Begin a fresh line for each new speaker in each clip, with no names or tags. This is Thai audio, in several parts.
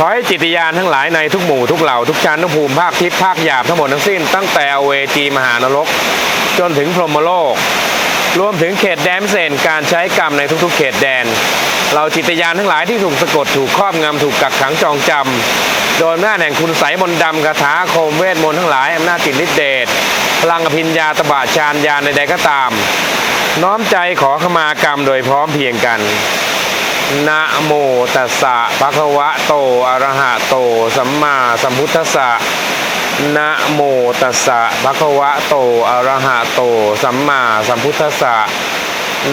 ขอให้จิตวิญญาณทั้งหลายในทุกหมู่ทุกเหล่าทุกชั้นทุกภูมิภาคทิพย์ภาคหยาบทั้งหมดทั้งสิ้นตั้งแต่อเวจีมหานรก จนถึงพรหมโลก รวมถึงเขตแดนพิเศษการใช้กรรมในทุกๆ เขตแดน เราจิตวิญญาณทั้งหลายที่ถูกสะกดถูกครอบงำถูกกักขังจองจำโดยอำนาจแห่งคุณไสมนต์ดำคาถาอาคมเวทมนต์ทั้งหลายอำนาจจิตฤทธิเดชพลังอภิญญาตบะฌานญาณใดๆก็ตาม น้อมใจขอขมากรรมโดยพร้อมเพียงกัน นะโมตัสสะภะคะวะโตอะระหะโต สัมมาสัมพุทธัสสะนะโมตัสสะภะคะวะโตอะระหะโต สัมมาสัมพุทธัสสะ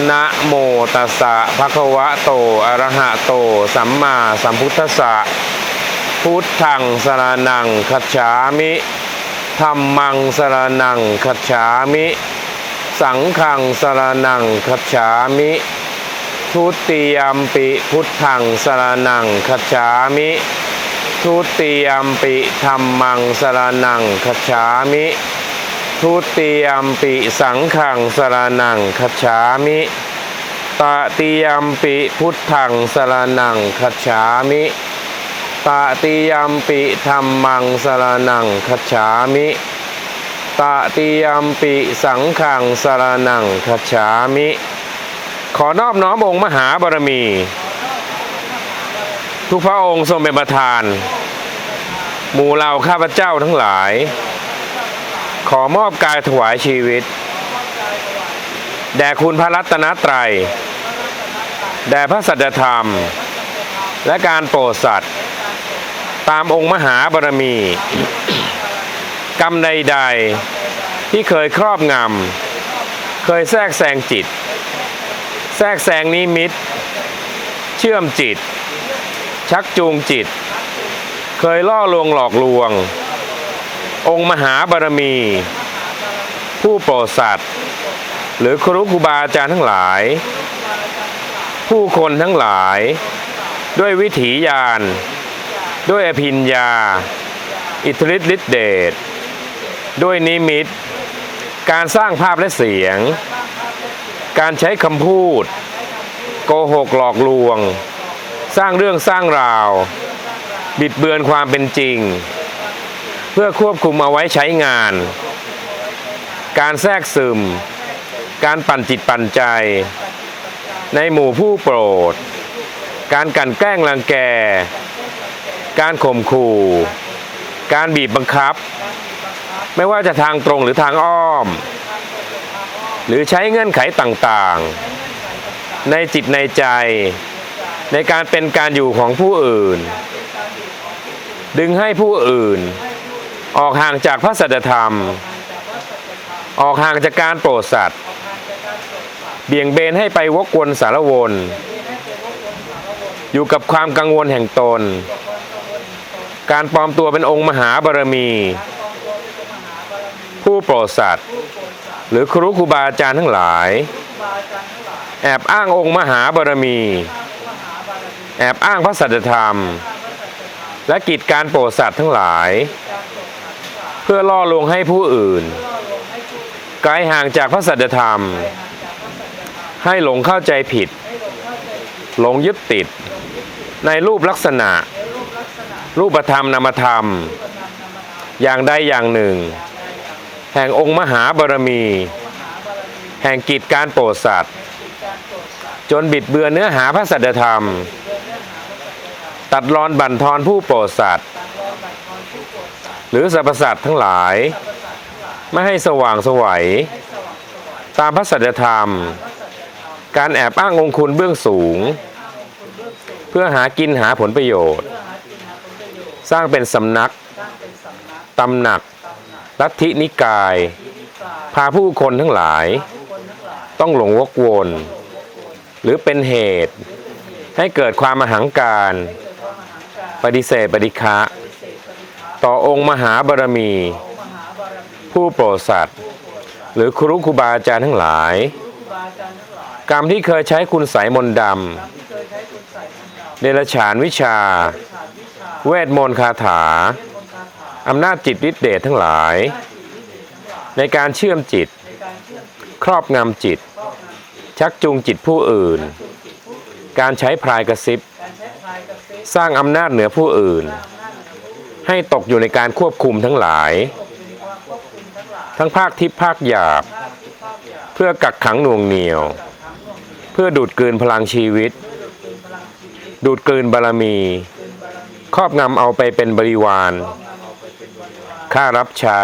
นะโมตัสสะภะคะวะโตอะระหะโต สัมมาสัมพุทธัสสะพุทธังสรนังคัจฉามิธัมมังสรนังคัจฉามิ สังฆังสรนังคัจฉามิ ทุติยมปิพุทธังสรนังคัจามิ ทุติยมปิธรรมังสรนังคัจามิ ทุติยมปิสังฆังสรนังคัจามิตติยมปิพุทธังสรนังคัจามิตติยมปิธรรมังสรนังคัจามิตติยมปิสังฆังสรนังคัจามิ ขอนอบน้อมองค์มหาบารมี ทุกพระองค์ทรงเป็นประธาน หมู่เราข้าพเจ้าทั้งหลาย ขอมอบกายถวายชีวิต แด่คุณพระรัตนตรัย แด่พระสัจธรรม และการโปรดสัตว์ ตามองค์มหาบารมี กรรมใดๆที่เคยครอบงำ เคยแทรกแซงจิต แทรกแซงนิมิต เชื่อมจิต ชักจูงจิต เคยล่อลวงหลอกลวง องค์มหาบารมี ผู้โปรดสัตว์ หรือครูครูบาอาจารย์ทั้งหลาย ผู้คนทั้งหลาย ด้วยวิถีญาณด้วยอภิญญาอิทธิฤทธิเดชด้วยนิมิต การสร้างภาพและเสียง การใช้คำพูด โกหกหลอกลวง สร้างเรื่องสร้างราว บิดเบือนความเป็นจริง เพื่อควบคุมเอาไว้ใช้งาน การแทรกซึม การปั่นจิตปั่นใจ ในหมู่ผู้โปรด การกันแกล้งรังแก การข่มขู่ การบีบบังคับ ไม่ว่าจะทางตรงหรือทางอ้อม หรือใช้เงื่อนไขต่างๆ ในจิตในใจ ในการเป็นการอยู่ของผู้อื่น ดึงให้ผู้อื่น ออกห่างจากพระสัจธรรม ออกห่างจากการโปรดสัตว์เบี่ยงเบนให้ไปวกวนสารวน อยู่กับความกังวลแห่งตน การปลอมตัวเป็นองค์มหาบารมี ผู้โปรดสัตว์ หรือครูครูบาอาจารย์ทั้งหลาย แอบอ้างองค์มหาบารมี แอบอ้างพระสัจธรรม และกิจการโปรดสัตว์ทั้งหลาย เพื่อล่อลวงให้ผู้อื่นไกลห่างจากพระสัจธรรม ให้หลงเข้าใจผิด หลงยึดติด ในรูปลักษณะ รูปธรรมนามธรรม อย่างใดอย่างหนึ่ง แห่งองค์มหาบารมี แห่งกิจการโปรดสัตว์ จนบิดเบือนเนื้อหาพระสัจธรรม ตัดรอนบั่นทอนผู้โปรดสัตว์หรือสรรพสัตว์ทั้งหลาย ไม่ให้สว่างสวัย ตามพระสัจธรรม การแอบอ้างองคุณเบื้องสูง เพื่อหากินหาผลประโยชน์ สร้างเป็นสำนักตำหนัก ลัทธินิกาย พาผู้คนทั้งหลาย ต้องหลงวกวน หรือเป็นเหตุ ให้เกิดความมหังการ ปฏิเสธปฏิฆะต่อองค์มหาบารมี ผู้โปรดสัตว์หรือครูครูบาอาจารย์ทั้งหลาย กรรมที่เคยใช้คุณใสยมนต์ดำเดรฉานวิชา เวทมนต์คาถา อำนาจจิตฤทธิเดชทั้งหลาย ในการเชื่อมจิต ครอบงำจิต ชักจูงจิตผู้อื่น การใช้พรายกระซิบ สร้างอำนาจเหนือผู้อื่น ให้ตกอยู่ในการควบคุมทั้งหลาย ทั้งภาคทิพย์ภาคหยาบ เพื่อกักขังหน่วงเหนียว เพื่อดูดกลืนพลังชีวิต ดูดกลืนบารมี ครอบงำเอาไปเป็นบริวาร ค่ารับใช้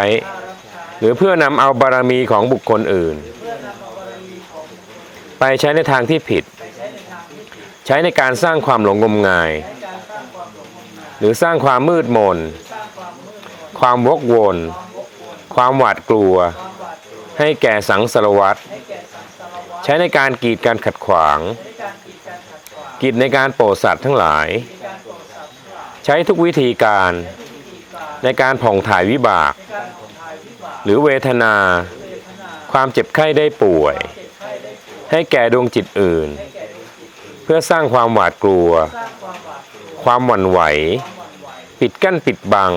หรือเพื่อนำเอาบารมีของบุคคลอื่น ไปใช้ในทางที่ผิด ใช้ในการสร้างความหลงงมงาย หรือสร้างความมืดมน ความวกวน ความหวาดกลัว ให้แก่สังสารวัตรใช้ในการกีดการขัดขวาง กิจในการโปรดสัตว์ทั้งหลาย ใช้ทุกวิธีการ ในการผ่องถ่ายวิบาก หรือเวทนา ความเจ็บไข้ได้ป่วย ให้แก่ดวงจิตอื่น เพื่อสร้างความหวาดกลัว ความหวั่นไหว ปิดกั้นปิดบัง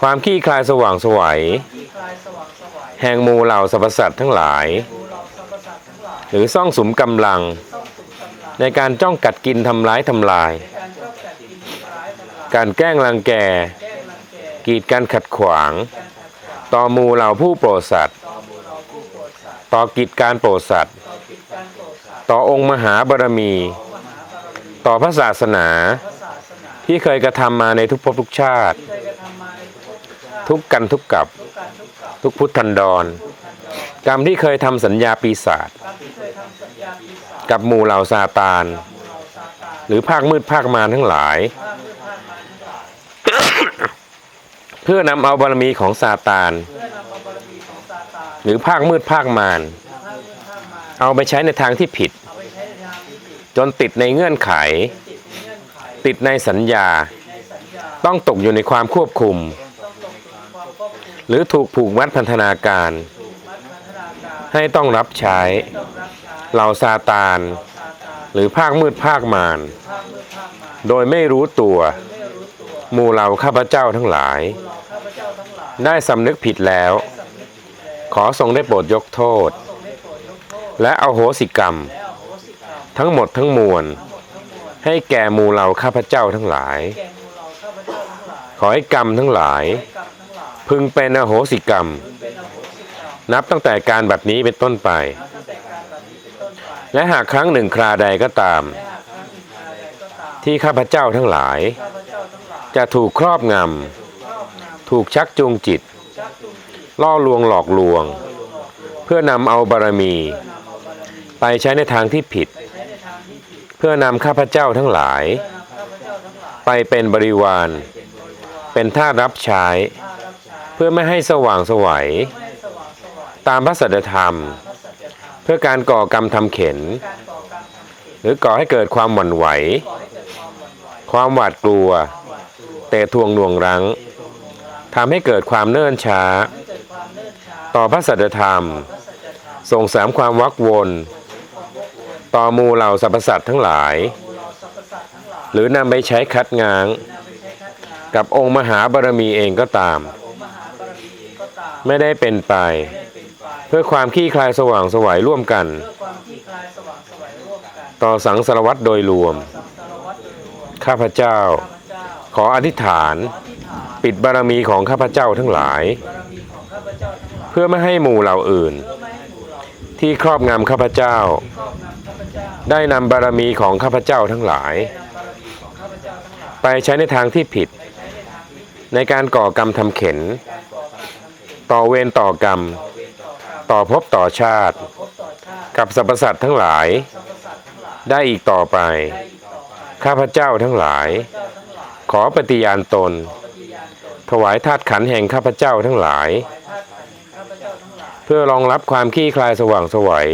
ความขี้คลายสว่างสวัย แห่งมูเหล่าสรรพสัตว์ทั้งหลาย หรือซ่องสุมกำลัง ในการจ้องกัดกินทำร้ายทำลาย การแกล้งรังแก กีดการขัดขวาง ต่อมูเหล่าผู้โปรดสัตว์ต่อกิจการโปรดสัตว์ต่อองค์มหาบารมี ต่อพระศาสนา ที่เคยกระทำมาในทุกภพทุกชาติ ทุกกันทุกกับ ทุกพุทธันดร กรรมที่เคยทำสัญญาปีศาจกับหมู่เหล่าซาตาน หรือภาคมืดภาคมารทั้งหลาย เพื่อนำเอาบารมีของซาตาน หรือภาคมืดภาคมารเอาไปใช้ในทางที่ผิด จนติดในเงื่อนไข ติดในสัญญา ต้องตกอยู่ในความควบคุม หรือถูกผูกมัดพันธนาการ ให้ต้องรับใช้เหล่าซาตาน หรือภาคมืดภาคมารโดยไม่รู้ตัวหมู่เหล่าข้าพเจ้าทั้งหลาย ได้สำนึกผิดแล้ว ขอทรงได้โปรดยกโทษ และเอาโหสิกรรม ทั้งหมดทั้งมวล ให้แก่มูเหล่าข้าพเจ้าทั้งหลาย ขอให้กรรมทั้งหลาย พึงเป็นอโหสิกรรม นับตั้งแต่การบัดนี้เป็นต้นไป และหากครั้งหนึ่งคราใดก็ตาม ที่ข้าพเจ้าทั้งหลาย จะถูกครอบงำ ถูกชักจูงจิต ล่อลวงหลอกลวง เพื่อนำเอาบารมี ไปใช้ในทางที่ผิด เพื่อนำข้าพเจ้าทั้งหลาย ไปเป็นบริวาร เป็นท่ารับใช้ เพื่อไม่ให้สว่างสวัย ตามพระสัจธรรม เพื่อการก่อกรรมทำเข็น หรือก่อให้เกิดความหวั่นไหว ความหวาดกลัว แต่ทวงหน่วงรั้ง ทำให้เกิดความเนิ่นช้า ต่อพระสัจธรรม ส่งเสริมความวักวน ต่อมูเหล่าสรรพสัตว์ทั้งหลาย หรือนำไปใช้คัดง้าง กับองค์มหาบารมีเองก็ตาม ไม่ได้เป็นไป เพื่อความขี้คลายสว่างสวัยร่วมกัน ต่อสังสารวัตรโดยรวม ข้าพเจ้า ขออธิษฐาน ปิดบารมีของข้าพเจ้าทั้งหลาย เพื่อไม่ให้หมู่เหล่าอื่น ที่ครอบงำข้าพเจ้า ได้นำบารมีของข้าพเจ้าทั้งหลาย ไปใช้ในทางที่ผิด ในการก่อกรรมทำเข็น ต่อเวรต่อกรรม ต่อภพต่อชาติ กับสรรพสัตว์ทั้งหลาย ได้อีกต่อไป ข้าพเจ้าทั้งหลาย ขอปฏิญาณตน ถวายธาตุขันแห่งข้าพเจ้าทั้งหลาย เพื่อรองรับความขี้คลายสว่างสวัย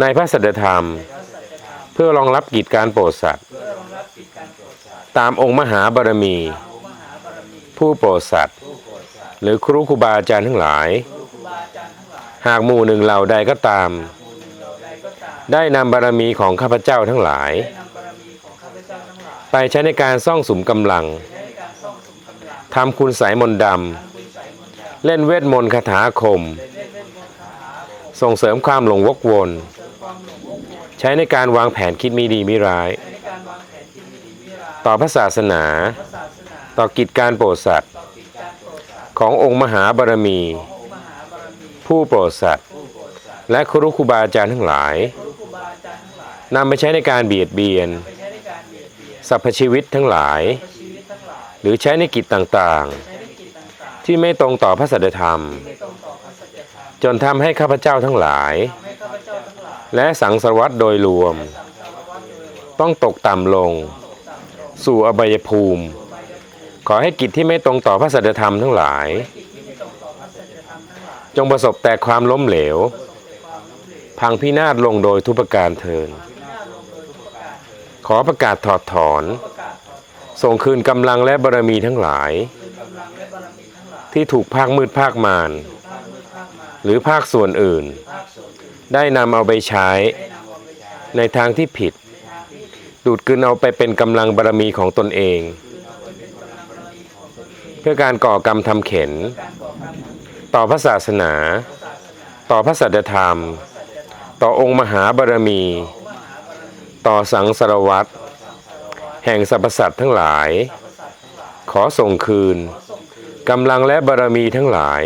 ในพระสัจธรรม เพื่อรองรับกิจการโปรดสัตว์ ตามองค์มหาบารมี ผู้โปรดสัตว์ หรือครูครูบาอาจารย์ทั้งหลาย หากหมู่หนึ่งเหล่าใดก็ตาม ได้นำบารมีของข้าพเจ้าทั้งหลายไปใช้ในการซ่องสุมกำลัง ทำคุณสายมนต์ดำ เล่นเวทมนต์คาถาอาคม ส่งเสริมความหลงวกวน ใช้ในการวางแผนคิดมีดีมีร้าย
ในการวาง
ต่อพระศาสนา
พระศาสนา
ต่อกิจการโปรดสัตว์
ต่อกิจการโปรดสัตว์
ขององค์มหาบารมี
องค์มหาบารมี
ผู้โปรดสัตว์
ผู้โปรดสัตว์
และครูครูบาอาจารย์ทั้งหลาย
ครูครูบาอาจารย์ทั้งหลาย
นำไปใช้ในการเบียดเบียน
ไปใช้ในการเบียดเบียน
สรรพชีวิตทั้งหลาย
ชีวิตทั้ง หลาย
หรือใช้ในกิจต่าง
ใช้ในกิจต่าง
ๆที่ไม่ตรงต่อพระสัจธรรม
ๆไม่ตรงต่อพระสัจธรรม
จนทำให้ข้าพเจ้าทั้งหลาย
ทำให้ข้าพเจ้าทั้งหลาย
และสังสารวัตโดยรวม
สังสารวัตรโดยรวม
ต้องตกต่ำลง สู่อบายภูมิ ขอให้กิจที่ไม่ตรงต่อพระสัจธรรมทั้งหลาย
กิจที่ไม่ตรงต่อพระสัจธรรมทั้งหลาย
จงประสบแต่ความล้มเหลว
ความล้มเหลว
พังพินาศลงโดยทุกประการเทิน
พินาศลงโดยทุกประการเถิด
ขอประกาศถอดถอน
ประกาศถอดถอน
ส่งคืนกำลังและบารมีทั้งหลาย
ที่
ถูกภาคมืดภาคมารหรือภาคส่วนอื่น ได้นำเอาไปใช้
ใน
ทางที่ผิด
ดู
ดกลืนเอาไปเป็นกำลังบารมีของตนเอง
เพื่
อการก่อกรรมทำเข็น ต่อพระศาสนา ต่อพระสัจธรรม
สัจธรรม
ต่อองค์มหาบารมี ต่อสังสารวัตร แห่งสรรพสัตว์ทั้งหลาย
สรรพสัตทั้งหลาย
ขอส่งคืนกำลังและบารมีทั้งหลาย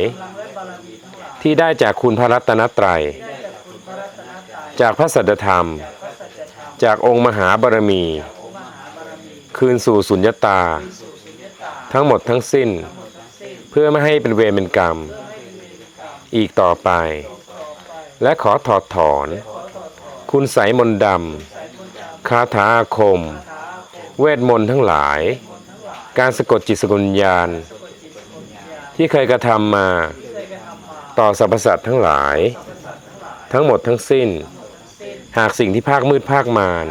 ที่
ได้จากคุณพระรัตนตรัย
ได้จากพระรัตร
จากพระสัจธรรม
พระสัจธรรม
จากองค์มหาบารมี
คื
นสู่สุญญตา ทั้งหมดทั้งสิ้น เพื่อไม่ให้เป็นเวรเป็นกรรม
อีก
ต่อไป และขอถอดถอน คุณสยมนต์ด
สายมนดำ
คาถาอาคม
คาถาอาคม
เวทมนต์ทั้งหลาย การสะกดจิตสกุลญาณ ที่เคยกระทำมาต่อสรรพสัตว์ทั้งหลาย
ทั้งห
มดทั้งสิ้น หากสิ่งที่ภาคมืดภาคมาร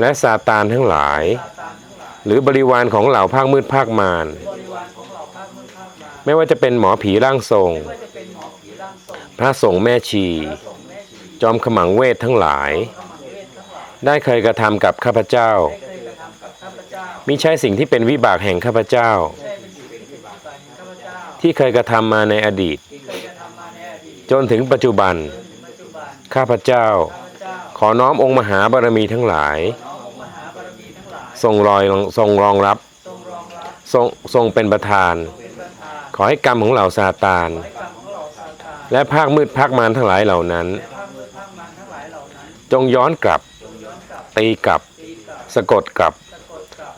และซาตานทั้งหลาย
ห
รือบริวารของเหล่าภาคมืดภาคมารไม่ว่าจะเป็นหมอผีร่างทรง พระสงฆ์แม่ชี จอมขมังเวททั้งหลาย ได้เคยกระทำกับข้าพเจ้า
ได้เคยกระทำกับข้าพเจ้า
มิใช่สิ่งที่เป็นวิบากแห่งข้าพเจ้า
ใช่เป็นสิ่งที่เป็นปฏิบัติของข้าพเจ้า
ที่เคยกระทำมาในอดีต
ที่เคยกระทำมาในอดีต
จนถึงปัจจุบัน
จนถึงปัจจุบัน
ข้าพเจ้า
ข้าพเจ้า
ขอน้อมองค์มหาบารมีทั้งหลาย
น้อมองค์มหาบารมีทั้งหลาย
ทรงรอยทรงรองรับ
ทรงรองรับ
ทรงทรงเป็นประธาน
เป็นประธาน
ขอให้กรรมของเหล่าซาตาน
ให้กรรมของเราซาตาน
และภาคมืดภาคมารทั้งหลายเหล่านั้น
และภาคมืดภาคมันทั้งหลายเหล่านั้น
จงย้อนกลับ
จงย้อนกลับ
ตีกลับ สะกดกลับ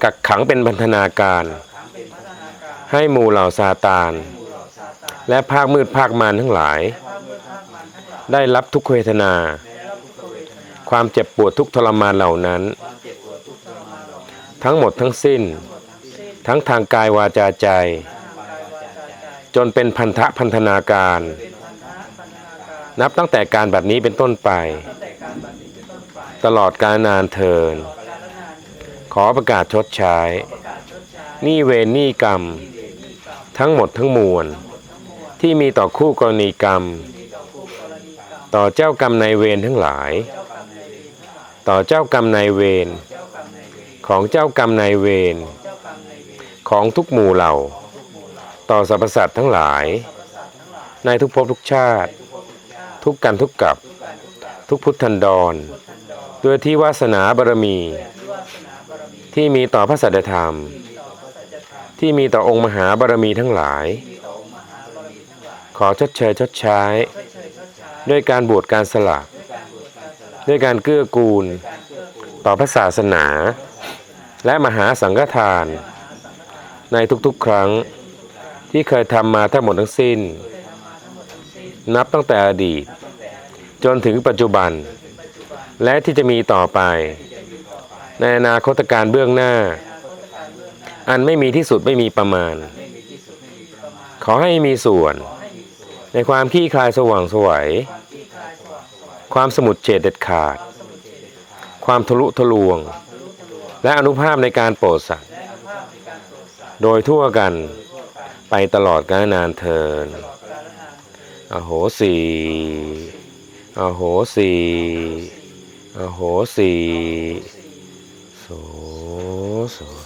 กัก
ขังเป็นพันธนาการ ให้หมู่เหล่าซาตาน และภาคมืดภาคมารทั้งหลาย ได้รับทุกขเวทนา ความเจ็บปวดทุกทรมานเหล่านั้น
ทั้
งหมดทั้งสิ้น ทั้งทางกายวาจาใจ
จ
นเป็นพันธะพันธนาการ
นั
บตั้งแต่การแบบนี้เป็นต้นไป
ต
ลอดกาลนานเทิน ขอประกาศชดใช้ นี่เวรนี่กรรม
ทั้
งหมดทั้งมวล
ที่มี
ต่อคู่กรณีกรรม
ต่อ
เจ้ากรรมนายเวรทั้งหลาย ต่อเจ้ากรรมนายเวรของเจ้ากรรมนายเวรของทุกหมู่เหล่า ต่อสรรพสัตว์ทั้งหลาย ในทุกภพทุกชาติ
ทุกกั
นทุกกับ
ทุก
พุทธันดร
ด้
วยที่วาสนาบารมี
ที่มี
ต่อพระสัจธรรม
ที่มีต่อพระสัจธรรม
ที่มีต่องค์มหาบารมีทั้งหลาย
ที่มีต่อองค์มหาบารมีทั้งหลาย
ขอชดเชยชดใช้
ด้
วยการบวชการสละ
ด้วยการ
เกื้อกูล ต่อพระศาสนา และมหาสังฆทาน ในทุกๆครั้งที่เคยทำมาทั้งหมดทั้งสิ้น
นั
บตั้งแต่อดีต จนถึงปัจจุบัน
ถึงปัจจุบัน
และที่จะมีต่อไป ในอนาคตการเบื้องหน้า
อนาคตการเบื้องหน้า
อันไม่มีที่สุดไม่มีประมาณ ขอให้มีส่วน
ใน
ความขี้คลายสว่างสวัย
ความส
มุดเฉดเด็ดขาด
ความทะ
ลุทะลวง และอนุภาพในการโปรดสัตว์
และอนุภาพในกโด
ยทั่วกันไปตลอดกาลนานเทิน
อดกาลนาน
อโหสีอโหสีอ โหสีโสโส